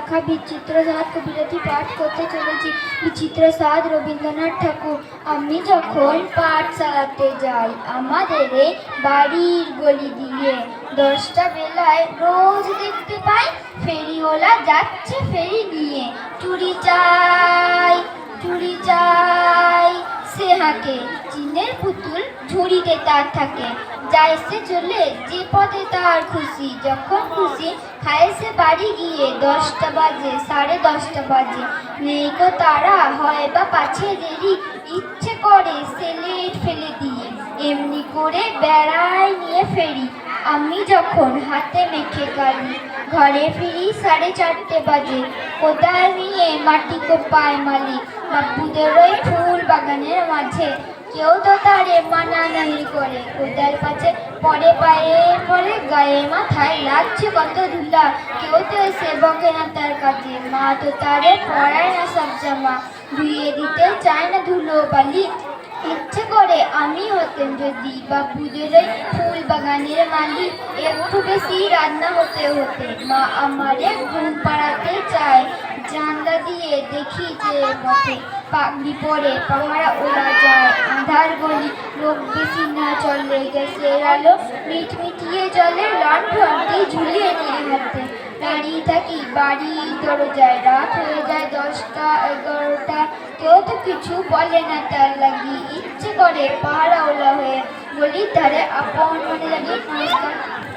রাখা বিচিত্র সাদ কবিতাটি পাঠ করতে চলেছি। বিচিত্র সাদ রবীন্দ্রনাথ ঠাকুর, আমি যখন পাঠ চালাতে যাই, আমাদের বাড়ির গলি দিয়ে দশটা বেলায় রোজ দেখতে পাই, ফেরিওয়ালা যাচ্ছে ফেরি নিয়ে। চুরি চাই হাঁকে চিনের পুতুল ঝুড়িতে তার থাকে। যায় সে চলে, যে পথে তার খুশি। যখন খুশি খায় সে বাড়ি গিয়ে, দশটা বাজে, সাড়ে দশটা বাজে। নেই গো তারা, হয় বা পাছে দেরি, ইচ্ছে করে সে লেট ফেলে দিয়ে, এমনি করে বেড়ায় নিয়ে ফেরি। আমি যখন হাতে মেখে গালি ঘরে ফিরি সাড়ে চারটে বাজে। কোদাল নিয়ে মাটি কোপায় মালিক বাপুদের ওই ফুল বাগানের মাঝে। কেউ তো তারে মানা নাহি করে। কোদাল পাছে, পরে পায়ে পরে গায়ে মাথায় লাগছে কত ধুলা। কেউ তো এসে বকে না তার কাছে মা তো তারে পড়ায় না সব জামা। ধুয়ে দিতে চায় না ধুলো বালি। ইচ্ছে করে আমি হতেন যদি বাপুদের ওই ফুল বাগানের মালিক। একটু বেশি রান্না হতে হতে মা আমারে ঘুম পাড়াতে চায়। দেখি যে পথে পাগড়ি পরে পাহারা ওরা যায়। আধার গলি, লোক বেশি না চলে গেছে। আলো মিট মিটিয়ে জলে লণ্ঠনটি ঝুলিয়ে নিয়ে হাতে দাঁড়িয়ে থাকি বাড়ি দরজায়। রাত হয়ে যায় দশটা, এগারোটা। কেউ তো কিছু বলে না তার লাগি। ইচ্ছে করে পাহারা ওলা হয়ে গলির ধারে আপন মনে লাগি নমস্কার।